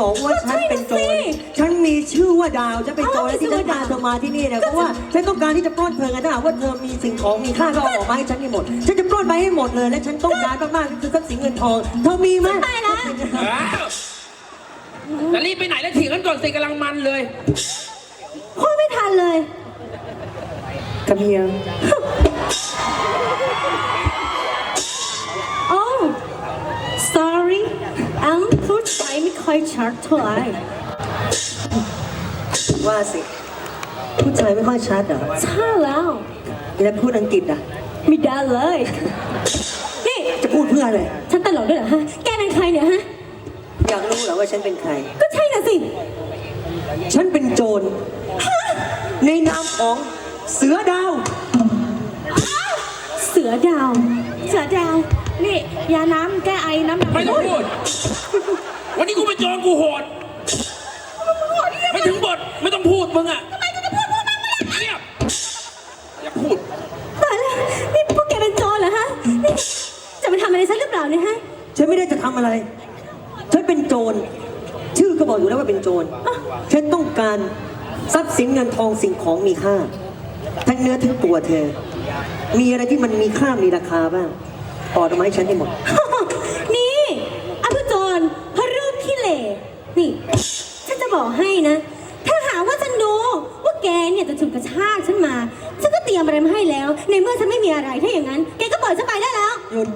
บอกว่าฉันเป็นโจรก็ใช่สิฉันมีชื่อว่าดาวฉันเป็นโจรอ๋อและที่ฉันมีชื่อว่าพาดาวเธอมาที่นี่เนี่ยเพราะว่าฉันต้องการที่จะปล้นเธอไงถ้าหากว่าเธอมีสิ่งของมีค่าก็เอาออกมาให้ฉันให้หมด ฉันจะปล้นไปให้หมดเลยและฉันต้องการมากๆคือทรัพย์สินเงินทอง เธอมีไหมตายละอ้าวจะรีบไปไหนแล้วถีบกันก่อนสิกำลังมันเลยพูดไม่ทันเลยกระเพียง ค่อยชัดเท่าไหร่ว่าสิผู้ชายไม่ค่อยชัดเหรอใช่แล้วแล้วพูดอังกฤษอะไม่ได้เลยนี่จะพูดเพื่ออะไรฉันตลกด้วยเหรอฮะแกเป็นใครเนี่ยฮะอยากรู้เหรอว่าฉันเป็นใคร ก็ใช่น่ะสิ ฉันเป็นโจรในนามของเสือดาว เสือดาว เสือดาว นี่ยาน้ำแก้ไอน้ำไม่ต้องพูด วันนี้กูเป็นโจรกูโหด ไม่ถึงบทไม่ต้องพูดมึงอะทำไมกูจะพูดพูดมันไม่เงียบอย่าพูดตายแล้วนี่พวกแกเป็นโจรเหรอฮะนี่จะมาทำอะไรฉันหรือเปล่าเนี่ยฮะฉันไม่ได้จะทำอะไร ฉันเป็นโจร ชื่อก็บอกอยู่แล้วว่าเป็นโจร ฉันต้องการทรัพย์สินเงินทองสิ่งของมีค่า ทั้งเนื้อทั้งตัวเธอ มีอะไรที่มันมีค่ามีราคาบ้างปอดออกมาให้ฉันให้หมดนี่อภิโจรพระรูปที่เหล่ นี่ ฉันจะบอกให้นะ ถ้าหากว่าฉันรู้ว่าแกเนี่ยจะถูกกระชากฉันมา ฉันก็เตรียมอะไรมาให้แล้ว ในเมื่อฉันไม่มีอะไร ถ้าอย่างนั้น แกก็ปล่อยฉันไปได้แล้วหยุด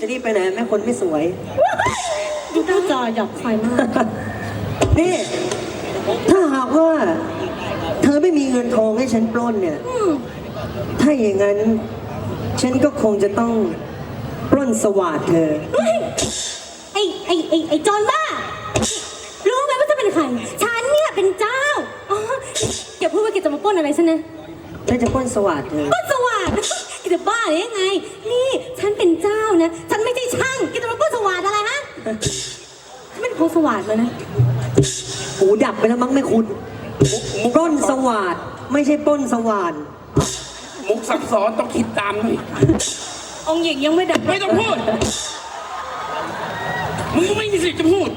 จะรีบไปไหนแม่คนไม่สวย ดูหน้าจอหยอกคอยมาก นี่ ถ้าหากว่า เธอไม่มีเงินทองให้ฉันปล้นเนี่ย อืมถ้าอย่างนั้น ฉันก็คงจะต้องปล้นสวัสดเธอ เฮ้ยไอ้ไอ้ไอ้ไอ้โจรบ้า รู้ไหมว่าจะเป็นใคร ฉันเนี่ยเป็นเจ้าอ๋อ อย่าพูดว่าแกจะมาปล้นอะไรฉันนะฉันจะปล้นสวัสดเธอปล้นสวัสดแกจะบ้าหรือยังไง นี่ฉันเป็นเจ้านะ ฉันไม่ใช่ช่างแกจะมาปล้นสวัสดอะไรฮะฉันเป็นของสวัสดมานะหูดับไปแล้วมั้งไม่คุณปล้นสวัสดไม่ใช่ปล้นสว่านมุกซับซ้อนต้องคิดตามหน่อยองค์หญิงยังไม่ดับไม่ต้องพูด มึงไม่มีสิทธิ์จะพูด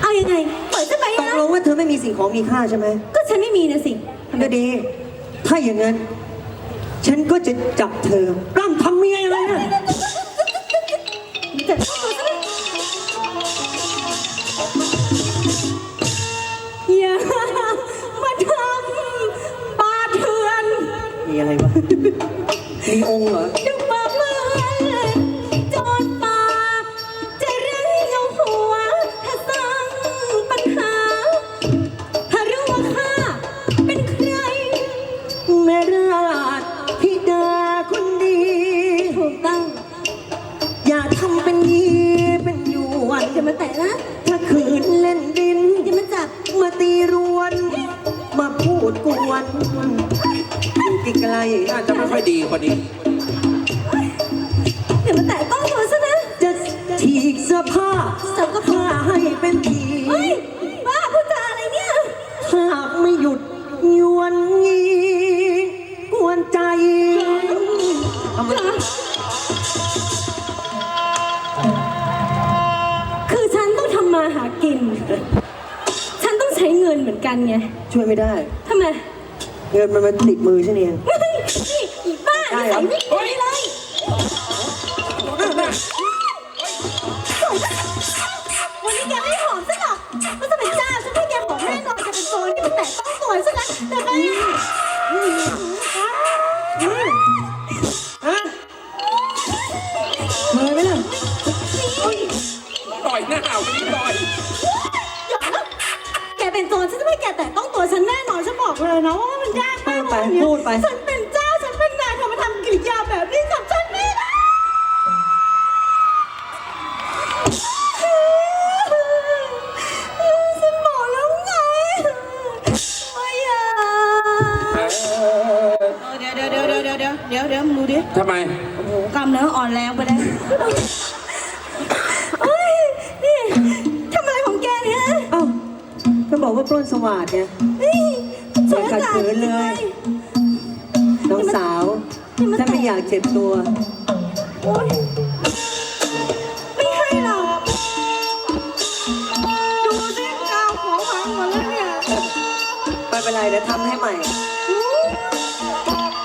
เอายังไง ปล่อยฉันไปตกนะลงว่าเธอไม่มีสิ่งของมีค่าใช่ไหมก็ฉันไม่มีนะสิก็ดี ถ้าอย่างนั้น ฉันก็จะจับเธอปล้ำทำเมียอะไรนะแต่ตัวฉันไม่อย่ามาทำปาเถื่อนมีอะไรวะมีองค์เหรอ ดึง ใกล้น่าจะไม่ค่อยดีกว่านี้อย่ามาแตะต้องตัวฉันนะๆจะฉีกเสื้อผ้าสับกระผ้าเพาะให้เป็นผีเฮ้ยบ้าพูดจาอะไรเนี่ยหากไม่หยุดยวนยีกวนใจทำไมคือฉันต้องทำมาหากิน ฉันต้องใช้เงินเหมือนกันไง ช่วยไม่ได้ทำไม เงินมันมันติดมือฉันเองเฮ้ยนี่อีบ้าได้นิเหรอสัยไม่ดีเลยวันนี้แกไม่หอมซะหรอกมันจะเป็นเจ้าฉันให้แกหอมแน่นอนแกเป็นโจรที่มันแตะต้องตัวฉันนะแต่ก็ฮะ ไปฉันเป็นเจ้า ฉันเป็นนายทำไมทำกิริยาแบบนี้กับฉันนี่นะฉันบอกแล้วไงไม่ยากเดี๋ยวเดี๋ยวเดี๋ยวเดี๋ยวเดี๋ยวเดี๋ยวเดี๋ยวมึงดูดิทำไม โอ้กล้ามเนื้ออ่อนแรงไปแล้วเอ้ยนี่ทำไรของแกเนี่ยเอ้าบอกว่าปล้นสวัสดเนี่ย เฮ้ขัดสารเลย องสาวถ้าไม่อยากเจ็บตัวไม่ให้หรอดูสิกาของพังมดแล้วเนี่ยไม่เป็นไรเดี๋ยวทำให้ใหม่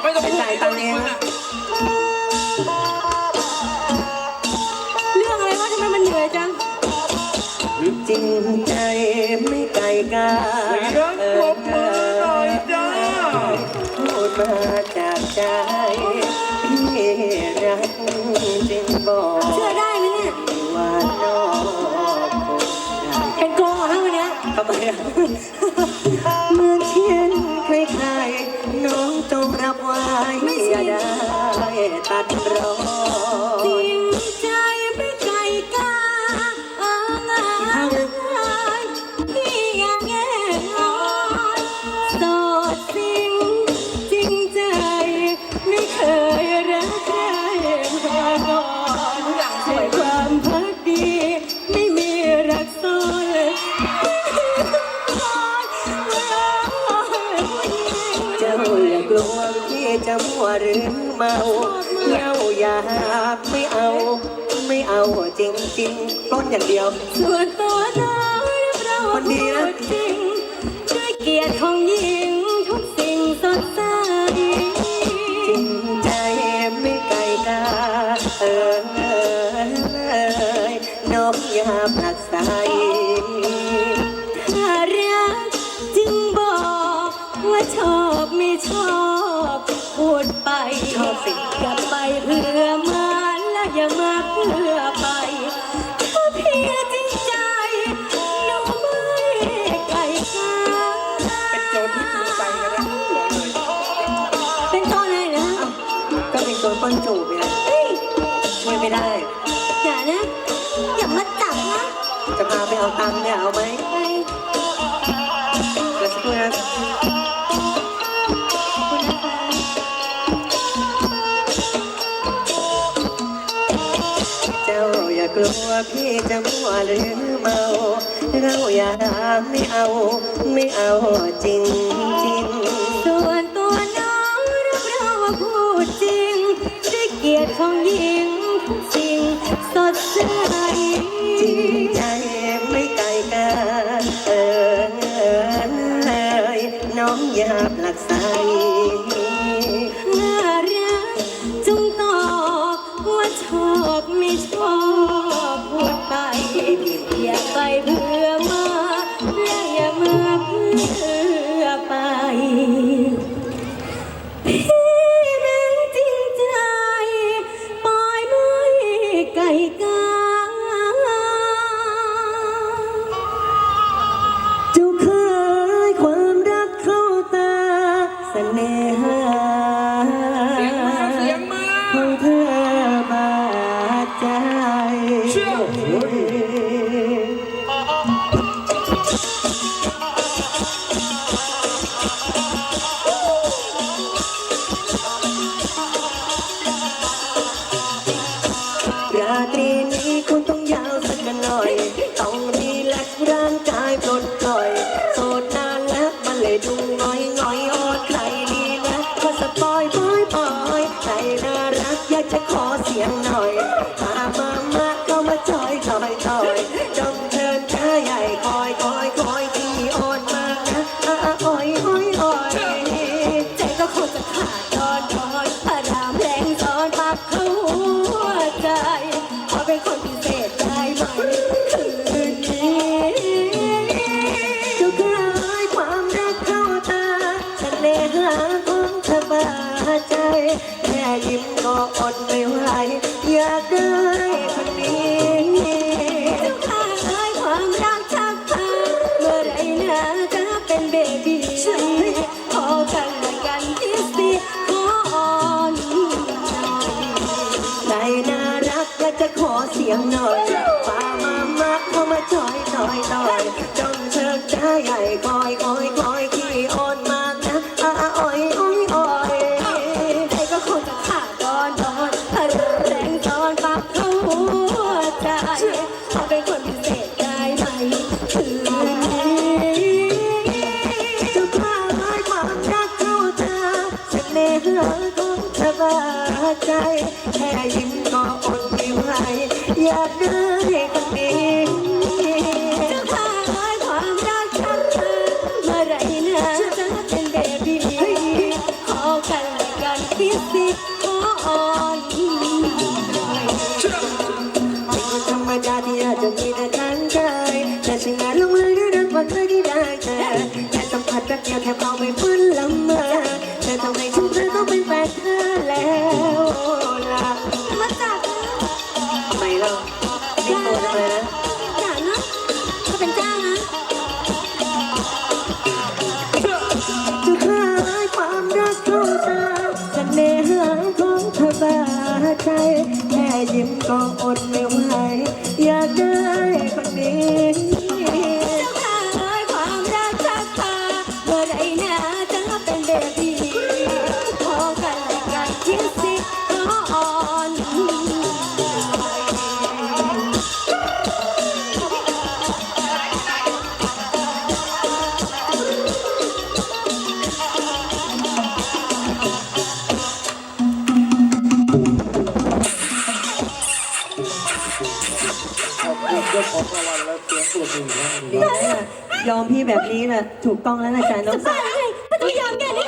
ไม่ต้องพูดจ่ายตังค์เองนะเรื่องอะไรวะทำไมมันเหนื่อยจัง จริงใจไม่ไกลกาเจะมัวหรือเมาเย้าอยากไม่เอา ไม่เอาจริงจริงๆปล้นอย่างเดียว ส่วนตัวเธอรับรองว่าพูดจริงด้วยเกียรติของยิง เาตัเนี่ยเอาไหมเดี๋ยวครู่จ้าอย่ากลัวพี่จะมัวหรือเมาเราอย่าไม่เอาไม่เอาจริงจริง outside. ราตรีนี้คุต้องยาวสักหน่อย ต้องรีแลกร่างกายปลดปล่อย โสดนานแล้วมันเลยดู เป็นเบบี้ฉันขอกันละกันคิสตีขออ่อนหน่อยในน่ารักอยากจะขอเสียงหน่อย tonight. 있어? ยกของรางวัลแล้วเสียงปรบมือนะยอมพี่แบบนี้นะถูกต้องแล้วนะจ๊ะน้องสาว ก็ต้องยอมแกนี่